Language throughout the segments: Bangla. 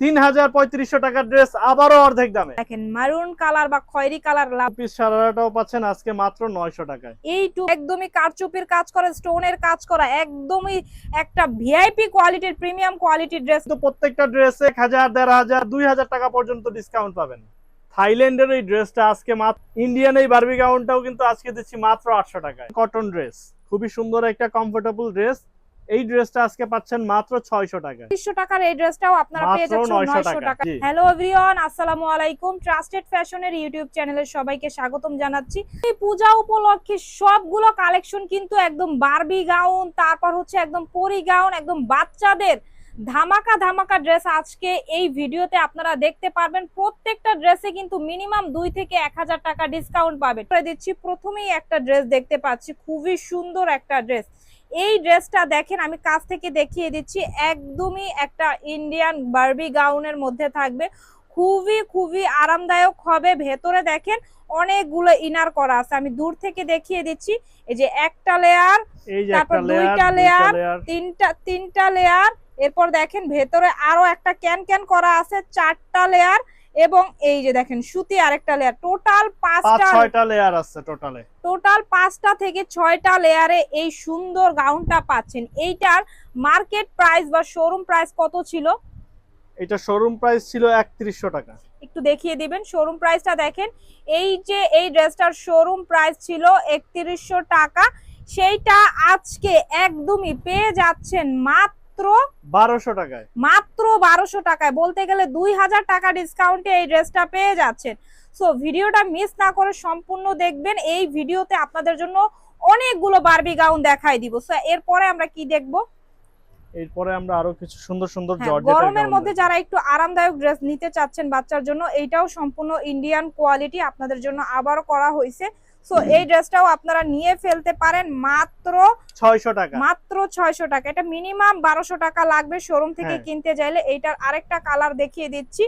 তিন হাজার পঁয়ত্রিশশো টাকার ড্রেস আবারও অর্ধেক দামে। দেখেন মারুন কালার বা খয়েরি কালার লাভ পিস সারাটাও পাচ্ছেন আজকে মাত্র নয়শো টাকায়। এইটু একদমই কারচুপির কাজ করা স্টোনের কাজ করা একদমই একটা ভিআইপি কোয়ালিটির প্রিমিয়াম কোয়ালিটির ড্রেস কিন্তু প্রত্যেকটা ড্রেসে এক হাজার দেড় হাজার দুই হাজার টাকা পর্যন্ত ডিসকাউন্ট পাবেন। থাইল্যান্ডের এই ড্রেসটা আজকে মাত্র ইন্ডিয়ান এই বারবি গাউনটাও কিন্তু আজকে দিচ্ছি মাত্র আটশো টাকায়। কটন ড্রেস খুবই সুন্দর একটা কমফোর্টেবল ড্রেস এই ড্রেসটা আজকে পাচ্ছেন মাত্র ছয়শো টাকায় পঁচিশশো টাকার এই ড্রেসটাও আপনারা পেয়ে যাচ্ছেন 900 নয়শো টাকা, টাকা। হ্যালো এভরিওয়ান আসসালামু আলাইকুম। ট্রাস্টেড ফ্যাশনের ইউটিউব চ্যানেলের সবাইকে স্বাগতম জানাচ্ছি। এই পূজা উপলক্ষে সবগুলো কালেকশন কিন্তু একদম বারবি গাউন তারপর হচ্ছে একদম পরি গাউন একদম বাচ্চাদের ধামাকা ধামাকা ড্রেস আজকে এই ভিডিওতে আপনারা দেখতে পারবেন। প্রত্যেকটা ড্রেসে কিন্তু মিনিমাম দুই থেকে এক হাজার টাকা ডিসকাউন্ট পাবেন। দিচ্ছি প্রথমেই একটা ড্রেস দেখতে পাচ্ছি। খুবই সুন্দর একটা ড্রেস। এই ড্রেসটা দেখেন আমি কাছ থেকে দেখিয়ে দিচ্ছি একদমই একটা ইন্ডিয়ান বার্বি গাউনের মধ্যে থাকবে। খুবই খুবই আরামদায়ক হবে। ভেতরে দেখেন অনেকগুলো ইনার করা আছে। আমি দূর থেকে দেখিয়ে দিচ্ছি এই যে একটা লেয়ার তারপর দুইটা লেয়ার তিনটা তিনটা লেয়ার এরপর দেখেন ভেতরে আরও একটা ক্যান ক্যান করা আছে চারটা লেয়ার এবং এই যে দেখেন সুতি আরেকটা লেয়ার টোটাল পাঁচটা ছয়টা লেয়ার আছে টোটালে টোটাল পাঁচটা থেকে ছয়টা লেয়ারে এই সুন্দর গাউনটা পাচ্ছেন। এইটার মার্কেট প্রাইস বা শোরুম প্রাইস কত ছিল? এটা শোরুম প্রাইস ছিল একত্রিশশো টাকা। একটু দেখিয়ে দিবেন শোরুম প্রাইসটা দেখেন। এই যে এই ড্রেসটার শোরুম প্রাইস ছিল একত্রিশশো টাকা। সেইটা আজকে একদমই পেয়ে যাচ্ছেন মাত্র বারোশো টাকায়। মাত্র বারোশো টাকায়। বলতে গেলে দুই হাজার টাকা ডিসকাউন্টে এই ড্রেসটা পেয়ে যাচ্ছেন। সো ভিডিওটা মিস না করে সম্পূর্ণ দেখবেন। এই ভিডিওতে আপনাদের জন্য অনেকগুলো বারবি গাউন দেখাই দিব। সো এরপরে আমরা কি দেখব? এরপরে আমরা আরও কিছু সুন্দর সুন্দর হ্যাঁ, গরমের মধ্যে যারা একটু আরামদায়ক ড্রেস নিতে চাচ্ছেন বাচ্চার জন্য এইটাও সম্পূর্ণ ইন্ডিয়ান কোয়ালিটি আপনাদের জন্য আবারও করা হয়েছে। সো এই ড্রেসটাও আপনারা নিয়ে ফেলতে পারেন মাত্র ছয়শো টাকা। মাত্র ছয়শো টাকা। এটা মিনিমাম বারোশো টাকা লাগবে শোরুম থেকে হ্যাঁ। কিনতে চাইলে। এইটার আরেকটা কালার দেখিয়ে দিচ্ছি।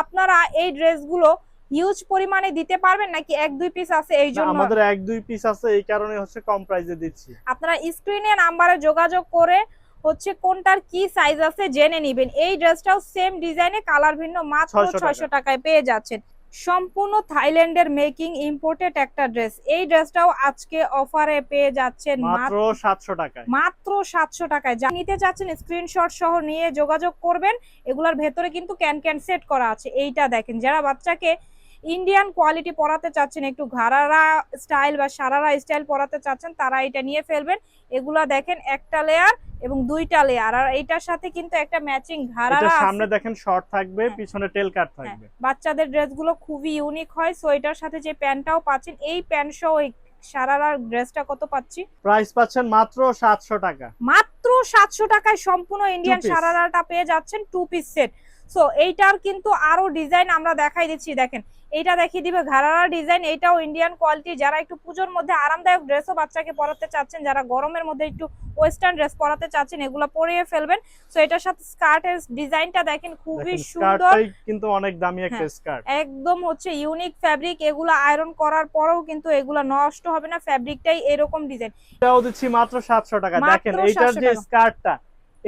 আপনারা এই ড্রেসগুলো হিউজ পরিমাণে দিতে পারবেন নাকি এক দুই পিস আছে এই জন্য? আমাদের এক দুই পিস আছে এই কারণে হচ্ছে কম প্রাইসে দিচ্ছি। আপনারা স্ক্রিনে নাম্বারে যোগাযোগ করে হচ্ছে কোনটার কি সাইজ আছে জেনে নেবেন। এই ড্রেসটাও সেম ডিজাইনে কালার ভিন্ন মাত্র 600 ছয়শো টাকায় পেয়ে যাচ্ছেন। সম্পূর্ণ থাইল্যান্ডের মেকিং ইম্পোর্টেড একটা ড্রেস। এই ড্রেসটাও আজকে অফারে পেয়ে যাচ্ছেন মাত্র মাত্র সাতশো টাকায়। মাত্র সাতশো টাকায়। যা নিতে চাচ্ছেন স্ক্রিনশট সহ নিয়ে যোগাযোগ করবেন। এগুলার ভেতরে কিন্তু ক্যান ক্যান সেট করা আছে। এইটা দেখেন যারা বাচ্চাকে ইন্ডিয়ান কোয়ালিটি পরাতে চাচ্ছেন একটু ঘাড়ারা স্টাইল বা সারারা স্টাইল পরাতে চাচ্ছেন তারা এটা নিয়ে ফেলবেন। এগুলা দেখেন একটা লেয়ার এবং দুইটা লেয়ার আর এইটার সাথে কিন্তু একটা ম্যাচিং ঘাড়ারা সামনে দেখেন শর্ট থাকবে হ্যাঁ। পিছনে টেল কাট হ্যাঁ, থাকবে। বাচ্চাদের ড্রেসগুলো খুবই ইউনিক হয় সো এটার সাথে যে প্যান্টটাও পাচ্ছেন এই প্যান্ট সহ এই সারারার ড্রেসটা কত পাচ্ছি? প্রাইস পাচ্ছেন মাত্র সাতশো টাকা। মাত্র সাতশো টাকায় সম্পূর্ণ ইন্ডিয়ান। সারারাটা পেয়ে যাচ্ছেন টু পিস সেট সো এইটার কিন্তু আরও ডিজাইন আমরা দেখাই দিচ্ছি দেখেন। এইটা দেখিয়ে দিবে। ঘাড়ারা ডিজাইন এইটাও ইন্ডিয়ান কোয়ালিটি যারা একটু পুজোর মধ্যে আরামদায়ক ড্রেসও বাচ্চাকে পরাতে চাচ্ছেন যারা গরমের মধ্যে একটু ওয়েস্টার্ন ড্রেস পরাতে চাচ্ছেন এগুলো পরিয়ে ফেলবেন। সো এটার সাথে স্কার্টের ডিজাইনটা দেখেন খুবই সুন্দর। কিন্তু অনেক দামি একটা হ্যাঁ। স্কার্ট একদম হচ্ছে ইউনিক ফ্যাব্রিক এগুলো আয়রন করার পরেও কিন্তু এগুলো নষ্ট হবে না। ফ্যাব্রিকটাই এরকম ডিজাইন এটাও দিচ্ছি মাত্র সাতশো টাকা। দেখেন এইটার যে। স্কার্টটা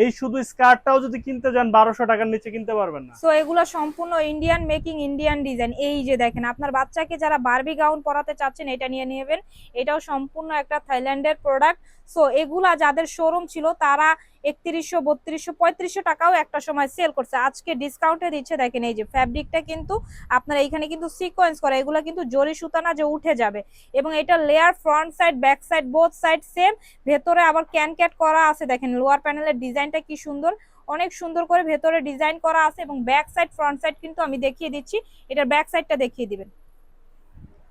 এই শুধু স্কার্টটাও যদি কিনতে যান, বারোশো টাকার নিচে কিনতে পারবেন না। সো এগুলো সম্পূর্ণ ইন্ডিয়ান মেকিং ইন্ডিয়ান ডিজাইন এই যে দেখেন, আপনার বাচ্চাকে যারা বারবি গাউন পরাতে চাচ্ছেন, এটা নিয়ে নেবেন। এটাও সম্পূর্ণ একটা থাইল্যান্ডের প্রোডাক্ট সো এগুলা যাদের শোরুম ছিল, তারা একত্রিশশো, বত্রিশশো, পঁয়ত্রিশশো টাকাও একটা সময় সেল করছে। আজকে ডিসকাউন্টে দিচ্ছে, দেখেন এই যে ফ্যাব্রিকটা কিন্তু আপনার এইখানে কিন্তু সিকোয়েন্স করা, এগুলো কিন্তু জরি সুতা না যে উঠে যাবে। এবং এটা layer front side back side both side same ভেতরে আবার ক্যান ক্যাট করা আছে, দেখেন লোয়ার প্যানেলের ডিজাইনটা কি সুন্দর। অনেক সুন্দর করে ভেতরে ডিজাইন করা আছে এবং ব্যাক সাইড ফ্রন্ট সাইড কিন্তু আমি দেখিয়ে দিচ্ছি। এটার ব্যাক সাইডটা দেখিয়ে দিবেন।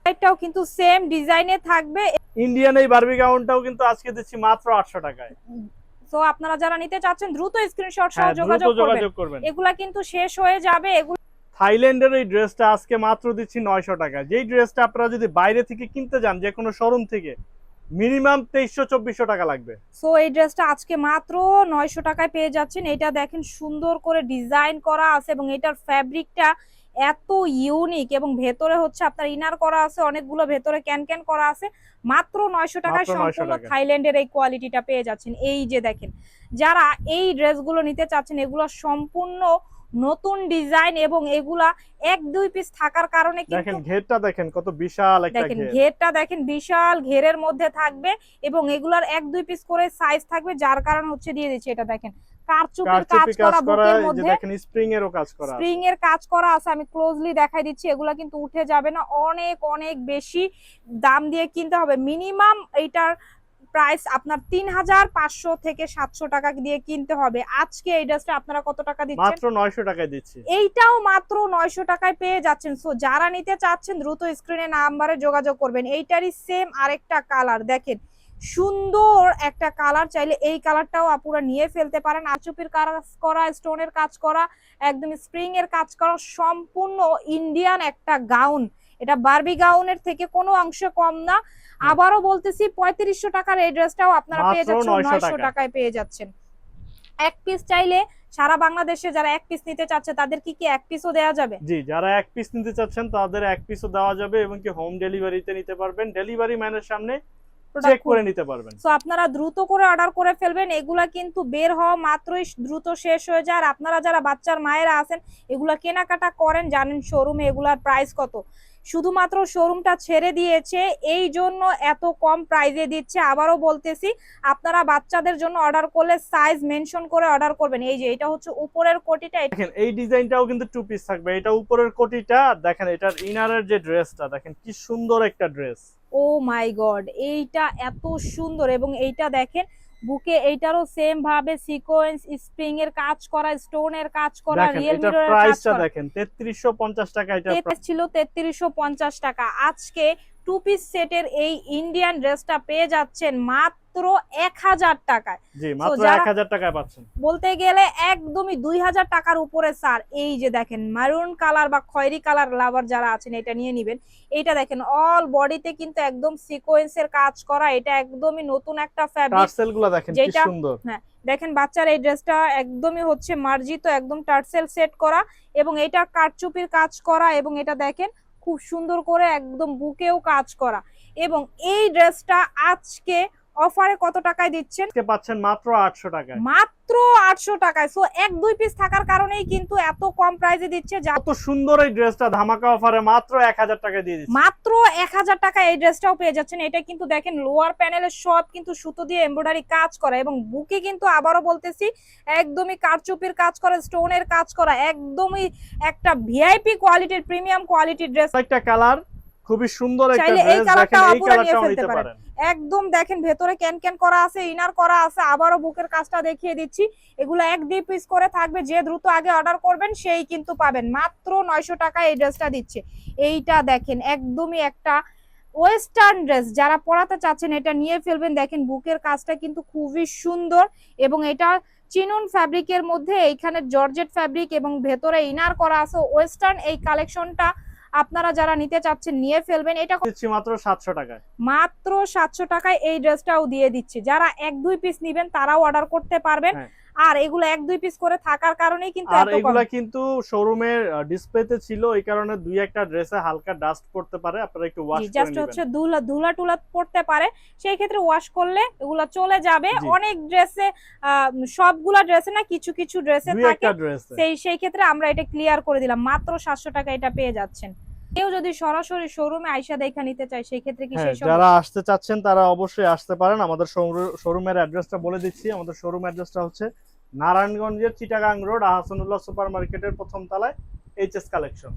সাইডটাও কিন্তু সেম ডিজাইনে থাকবে। ইন্ডিয়ান এই বারবি গাউনটাও কিন্তু আজকে দিচ্ছি মাত্র আটশো টাকায়। তো আপনারা যারা নিতে চাচ্ছেন দ্রুত স্ক্রিনশট সহ হ্যাঁ যোগাযোগ করবেন। এগুলা কিন্তু শেষ হয়ে যাবে। এগুলো থাইল্যান্ডের এই ড্রেসটা আজকে মাত্র দিচ্ছি নয়শো টাকা যেই ড্রেসটা আপনারা যদি বাইরে থেকে কিনতে যান যে কোনো শোরুম থেকে মিনিমাম তেইশশো চব্বিশশো টাকা লাগবে। সো এই ড্রেসটা আজকে মাত্র নয়শো টাকায় পেয়ে যাচ্ছেন। এটা দেখেন সুন্দর করে ডিজাইন করা আছে এবং এটার ফ্যাব্রিকটা এত ইউনিক এবং ভেতরে হচ্ছে আপনার ইনার করা আছে অনেকগুলো ভেতরে ক্যান ক্যান করা আছে। মাত্র নয়শো টাকায় মাত্র 900 সম্পূর্ণ থাইল্যান্ডের এই কোয়ালিটিটা পেয়ে যাচ্ছেন। এই যে দেখেন যারা এই ড্রেসগুলো নিতে চাচ্ছেন এগুলো সম্পূর্ণ নতুন ডিজাইন এবং এগুলা এক দুই পিস থাকার কারণে দেখেন ঘেরটা দেখেন কত বিশাল একটা দেখেন ঘেরটা দেখেন বিশাল ঘেরের মধ্যে থাকবে এবং এগুলার এক দুই পিস করে সাইজ থাকবে যার কারণ হচ্ছে দিয়ে দিচ্ছি এটা দেখেন। স্প্রিং এর কাজ করা আছে। আমি ক্লোজলি দেখাই দিচ্ছি এগুলা কিন্তু উঠে যাবে না অনেক অনেক বেশি দাম দিয়ে কিনতে হবে। মিনিমাম এইটার প্রাইস আপনার তিন হাজার পাঁচশো থেকে সাতশো টাকা দিয়ে কিনতে হবে। আজকে এই ড্রেসটা আপনারা কত টাকা দিচ্ছেন? মাত্র নয়শো টাকায় দিচ্ছি। এইটাও মাত্র নয়শো টাকায় পেয়ে যাচ্ছেন। সো যারা নিতে চাচ্ছেন দ্রুত স্ক্রিনে নাম্বারে যোগাযোগ করবেন। এইটারই সেম আরেকটা কালার দেখেন। সুন্দর একটা কালার চাইলে এই কালারটাও আপুরা নিয়ে ফেলতে পারেন। আচুপির কাজ করা স্টোনের কাজ করা একদম স্প্রিং এর কাজ করা সম্পূর্ণ ইন্ডিয়ান একটা গাউন এটা বারবি গাউনের থেকে কোনো অংশ কম না। আবারও বলতেছি পঁয়ত্রিশশো টাকার এই ড্রেসটাও আপনারা পেয়ে যাচ্ছেন নয়শো টাকায়। পেয়ে যাচ্ছেন। এক পিস চাইলে সারা বাংলাদেশে যারা এক পিস নিতে চাচ্ছে তাদের কি কি এক পিসও দেওয়া যাবে? জি যারা এক পিস নিতে চাচ্ছেন তাদের এক পিসও দেওয়া যাবে এবং কি হোম ডেলিভারিতে নিতে পারবেন। ডেলিভারি ম্যানের সামনে চেক করে নিতে পারবেন। সো আপনারা দ্রুত করে অর্ডার করে ফেলবেন। এগুলা কিন্তু বের হওয়া মাত্রই দ্রুত শেষ হয়ে যায়। আর আপনারা যারা বাচ্চার মায়েরা আছেন এগুলা কেনাকাটা করেন জানেন শোরুমে এগুলার প্রাইস কত। শুধুমাত্র শোরুমটা ছেড়ে দিয়েছে এই জন্য এত কম প্রাইজে দিচ্ছে। আবারও বলতেছি আপনারা বাচ্চাদের জন্য অর্ডার করলে সাইজ মেনশন করে অর্ডার করবেন। এই যে এটা হচ্ছে উপরের কোটিটা দেখেন এই ডিজাইনটাও কিন্তু টু পিস থাকবে। এটা উপরের কোটিটা দেখেন এটার ইনারের যে ড্রেসটা দেখেন কি সুন্দর একটা ড্রেস ও মাই গড এইটা এত সুন্দর এবং এইটা দেখেন বুকে এইটারও সেম ভাবে সিকোয়েন্স স্প্রিং এর কাজ করা স্টোন এর কাজ করা রিয়েল মিরর এর কাজ করা। দেখেন তেত্রিশশো পঞ্চাশ টাকা এটা ছিল তেত্রিশশো পঞ্চাশ টাকা। আজকে টু পিস সেটের এই ইন্ডিয়ান ড্রেসটা পেয়ে যাচ্ছেন মাত্র এক হাজার টাকায়। জি মাত্র যারা- এক হাজার টাকায় পাচ্ছেন। বলতে গেলে একদমই দুই হাজার টাকার উপরে স্যার এই যে দেখেন মারুন কালার বা খয়েরি কালার লাভার যারা আছেন এটা নিয়ে নিবেন। এইটা দেখেন অল বডিতে কিন্তু একদম সিকোয়েন্সের কাজ করা এটা একদমই নতুন একটা ফ্যাব্রিক যেটা- সুন্দর। দেখেন বাচ্চার এই ড্রেসটা একদমই হচ্ছে মার্জিত একদম টার্সেল সেট করা এবং এটা কারচুপির কাজ করা এবং এটা দেখেন খুব সুন্দর করে একদম বুকেও কাজ করা। এবং এই ড্রেসটা আজকে অফারে কত টাকায় দিচ্ছেন? পাচ্ছেন মাত্র আটশো টাকায়। মাত্র আটশো টাকায়। সো এক দুই পিস থাকার কারণেই কিন্তু এত কম প্রাইসে দিচ্ছে যা কত সুন্দর এই ড্রেসটা ধামাকা অফারে মাত্র এক হাজার টাকা দিয়ে দিচ্ছি। মাত্র এক হাজার টাকা এই ড্রেসটাও পেয়ে যাচ্ছেন। এটা কিন্তু দেখেন লোয়ার প্যানেলের সব কিন্তু সুতো দিয়ে এমব্রয়ডারি কাজ করা এবং বুকে কিন্তু আবারও বলতেছি একদমই কারচুপির কাজ করা স্টোনের কাজ করা একদমই একটা ভিআইপি কোয়ালিটির প্রিমিয়াম কোয়ালিটির ড্রেস একটা কালার খুবই সুন্দর একটা এই ড্রেস কালারটাও দেখেন এই আপুরা নিয়ে ফেলতে পারেন। একদম দেখেন, ভেতরে ক্যান ক্যান করা আছে, ইনার করা আছে, আবারও বুকের কাজটা দেখিয়ে দিচ্ছি। এগুলো এক দুই পিস করে থাকবে, যে দ্রুত আগে অর্ডার করবেন, সেই কিন্তু পাবেন। মাত্র নয়শো টাকা এই ড্রেসটা দিচ্ছে। এইটা দেখেন, একদমই একটা ওয়েস্টার্ন ড্রেস যারা পরাতে চাচ্ছেন, এটা নিয়ে ফেলবেন। দেখেন, বুকের কাজটা কিন্তু খুবই সুন্দর এবং এটা চিনুন ফ্যাব্রিকের মধ্যে, এইখানে জর্জেট ফ্যাব্রিক এবং ভেতরে ইনার করা আছে। ওয়েস্টার্ন এই কালেকশনটা আপনারা যারা নিতে চাচ্ছেন নিয়ে ফেলবেন। এটা দিচ্ছি মাত্র সাতশো টাকায়। মাত্র সাতশো টাকায় এই ড্রেসটাও দিয়ে দিচ্ছে। যারা এক দুই পিস নিবেন তারাও অর্ডার করতে পারবেন। হ্যাঁ। আর এগুলো এক দুই পিস করে থাকার কারণেই কিন্তু আর এত কম। এগুলা কিন্তু শোরুমের ডিসপ্লেতে ছিল এই কারণে দুই একটা ড্রেসে হালকা ডাস্ট পড়তে পারে। আপনারা একটু ওয়াশ করে জাস্ট হচ্ছে ধুলা ধুলা টুলা পড়তে পারে। সেই ক্ষেত্রে ওয়াশ করলে এগুলো চলে যাবে। অনেক ড্রেসে সবগুলা ড্রেসে না কিছু কিছু ড্রেসে থাকে। সেই সেই ক্ষেত্রে আমরা এটা ক্লিয়ার করে দিলাম। মাত্র সাতশো টাকা এটা পেয়ে যাচ্ছেন। কেউ যদি সরাসরি শোরুমে আইসা দেখা নিতে চায় সেই ক্ষেত্রে কি হ্যাঁ যারা আসতে চাচ্ছেন তারা অবশ্যই আসতে পারেন। আমাদের শোরুমের অ্যাড্রেসটা বলে দিচ্ছি। আমাদের শোরুম অ্যাড্রেসটা হচ্ছে নারায়ণগঞ্জের চিটাগাং রোড আহসানুল্লাহ সুপার মার্কেটের প্রথম তলায় এইচএস কালেকশন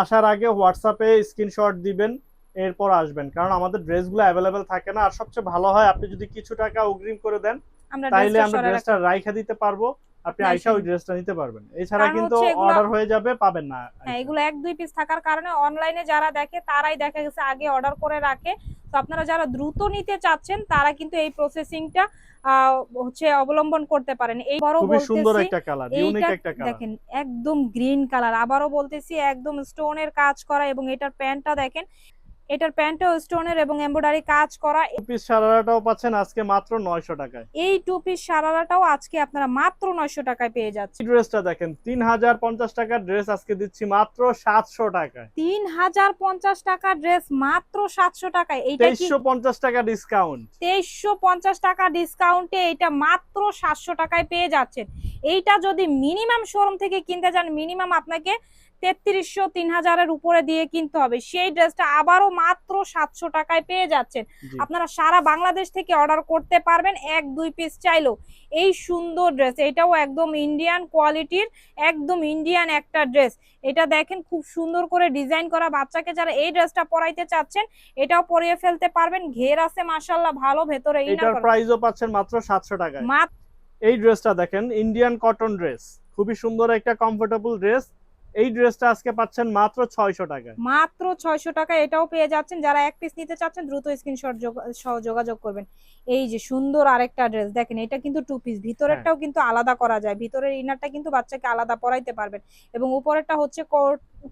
আসার আগে হোয়াটসঅ্যাপে স্ক্রিনশট দিবেন এরপর আসবেন। কারণ আমাদের ড্রেসগুলো অ্যাভেলেবেল থাকে না। আর সবচেয়ে ভালো হয় আপনি যদি কিছু টাকা অগ্রিম করে দেন তাইলে ড্রেসটা আমরা ড্রেসটা রাইখা দিতে পারব। আপনি হ্যাঁ, ওই ড্রেসটা নিতে পারবেন। এছাড়া কিন্তু অর্ডার হয়ে যাবে পাবেন না হ্যাঁ এগুলো এক দুই পিস থাকার কারণে অনলাইনে যারা দেখে তারাই দেখা গেছে আগে অর্ডার করে রাখে। তো আপনারা যারা দ্রুত নিতে চাচ্ছেন তারা কিন্তু এই প্রসেসিংটা হচ্ছে অবলম্বন করতে পারেন। এই বড় সুন্দর একটা কালার ইউনিক একটা কালার দেখেন একদম গ্রিন কালার আবারও বলতেছি একদম স্টোনের কাজ করা এবং এটার প্যান্টটা দেখেন। এটার প্যান্টটাও স্টোনের এবং এমব্রয়ডারি কাজ করা। পিস সারারাটাও পাচ্ছেন আজকে মাত্র নয়শো টাকায়। এই টু পিস সারারাটাও আজকে আপনারা মাত্র নয়শো টাকায় পেয়ে যাচ্ছেন। ড্রেসটা দেখেন তিন হাজার পঞ্চাশ টাকার ড্রেস আজকে দিচ্ছি মাত্র সাতশো টাকায়। তিন হাজার পঞ্চাশ টাকার ড্রেস মাত্র সাতশো টাকায়। এইটা কি তেইশশো পঞ্চাশ টাকা ডিসকাউন্ট তেইশশো পঞ্চাশ টাকা ডিসকাউন্টে এটা মাত্র সাতশো টাকায় পেয়ে যাচ্ছেন। এইটা যদি মিনিমাম শোরুম থেকে কিনতে যান মিনিমাম আপনাকে তেত্রিশশো তিন হাজারের উপরে দিয়ে কিনতে হবে। সেই ড্রেসটা আবারও মাত্র সাতশো টাকায় পেয়ে যাচ্ছেন। আপনারা সারা বাংলাদেশ থেকে অর্ডার করতে পারবেন এক দুই পিস চাইলেও। এই সুন্দর ড্রেস এটাও একদম ইন্ডিয়ান কোয়ালিটির একদম ইন্ডিয়ান একটা ড্রেস। এটা দেখেন খুব সুন্দর করে ডিজাইন করা বাচ্চাকে যারা এই ড্রেসটা পরাইতে চাচ্ছেন এটাও পরিয়ে ফেলতে পারবেন। ঘের আছে মাশাল্লাহ ভালো ভেতরে এটার। প্রাইসও পাচ্ছেন মাত্র সাতশো টাকায়। মাত্র এই ড্রেসটা দেখেন ইন্ডিয়ান কটন ড্রেস। খুবই সুন্দর একটা কমফোর্টেবল ড্রেস। এই ড্রেসটা আজকে পাচ্ছেন মাত্র ছয়শো টাকা মাত্র ছয়শো টাকা এটাও পেয়ে যাচ্ছেন। যারা এক পিস নিতে চাচ্ছেন দ্রুত স্ক্রিনশট সহ যোগাযোগ করবেন। এই যে সুন্দর আরেকটা ড্রেস দেখেন এটা কিন্তু টু পিস ভিতরেরটাও কিন্তু আলাদা করা যায়। ভিতরের ইনারটা কিন্তু বাচ্চাকে আলাদা পরাইতে পারবেন। এবং উপরেরটা হচ্ছে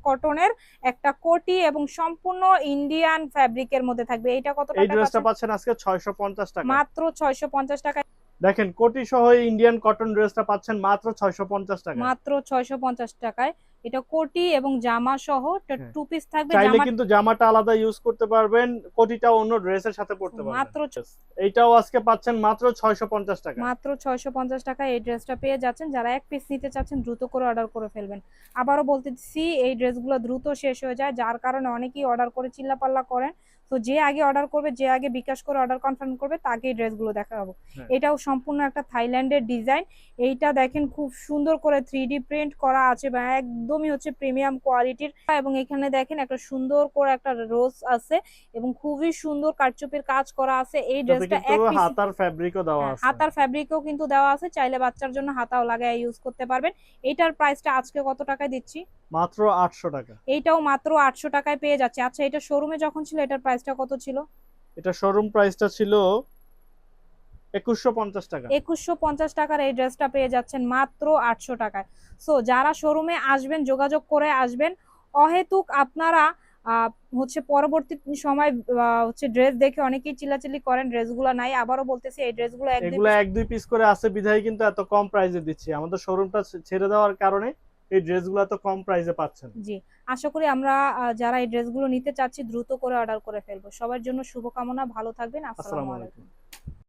কটনের একটা কোটি এবং সম্পূর্ণ ইন্ডিয়ান ফ্যাব্রিকের মধ্যে থাকবে। এটা কত এই টাকা ড্রেসটা পাচ্ছেন? আজকে ছয়শো পঞ্চাশ টাকা মাত্র ছয়শো পঞ্চাশ টাকা দেখেন কোটি সহ ইন্ডিয়ান কটন ড্রেসটা পাচ্ছেন মাত্র ছয়শো পঞ্চাশ টাকা মাত্র ছয়শো পঞ্চাশ টাকায়। এটা কোটি এবং জামা সহ হ্যাঁ। টু পিস থাকবে চাইলে কিন্তু জামাটা আলাদা ইউজ করতে পারবেন কোটিটা অন্য ড্রেসের সাথে পড়তে পারবেন। মাত্র এইটাও আজকে পাচ্ছেন মাত্র ছয়শো পঞ্চাশ টাকা। মাত্র ছয়শো পঞ্চাশ টাকা এই ড্রেসটা পেয়ে যাচ্ছেন। যারা এক পিস নিতে চাচ্ছেন দ্রুত করে অর্ডার করে ফেলবেন। আবারও বলতেছি এই ড্রেসগুলো দ্রুত শেষ হয়ে যায় যার কারণে অনেকেই অর্ডার করে চিল্লাপাল্লা করেন। তো যে আগে অর্ডার করবে যে আগে বিকাশ করে অর্ডার কনফার্ম করবে তাকে এই ড্রেসগুলো দেখাবো। হ্যাঁ। এটাও সম্পূর্ণ একটা থাইল্যান্ডের ডিজাইন এইটা দেখেন খুব সুন্দর করে থ্রি প্রিন্ট করা আছে বা একদমই হচ্ছে প্রিমিয়াম কোয়ালিটির এবং এখানে দেখেন একটা সুন্দর করে একটা রোজ আছে এবং খুবই সুন্দর কারচুপির কাজ করা আছে। এই ড্রেসটা এক হাতার ফ্যাব্রিকও দেওয়া হ্যাঁ, আছে। হাতার ফ্যাব্রিকও কিন্তু দেওয়া আছে। চাইলে বাচ্চার জন্য হাতাও লাগায় ইউজ করতে পারবেন। এইটার প্রাইসটা আজকে কত টাকায় দিচ্ছি? মাত্র আটশো টাকা। এইটাও মাত্র আটশো টাকায় পেয়ে যাচ্ছে। আচ্ছা এটা শোরুমে যখন ছিল এটার প্রাইসটা কত ছিল? এটা শোরুম প্রাইসটা ছিল একুশশো পঞ্চাশ টাকা। একুশশো পঞ্চাশ টাকার এই ড্রেসটা পেয়ে যাচ্ছেন মাত্র আটশো টাকায়। সো যারা শোরুমে আসবেন যোগাযোগ করে আসবেন অহেতুক আপনারা হচ্ছে পরবর্তী সময় হচ্ছে ড্রেস দেখে অনেকেই চিল্লাচিল্লি করেন ড্রেসগুলো নাই। আবারও বলতেছি এই ড্রেসগুলো এক দুই পিস করে আছে বিধায় কিন্তু এত কম প্রাইসে দিচ্ছি। আমাদের শোরুমটা ছেড়ে দেওয়ার কারণে এই ড্রেসগুলো তো কম প্রাইসে পাচ্ছেন। জি আশা করি আমরা যারা এই ড্রেসগুলো নিতে চাচ্ছি দ্রুত করে অর্ডার করে ফেলব। সবার জন্য শুভকামনা ভালো থাকবেন আসসালামু আলাইকুম।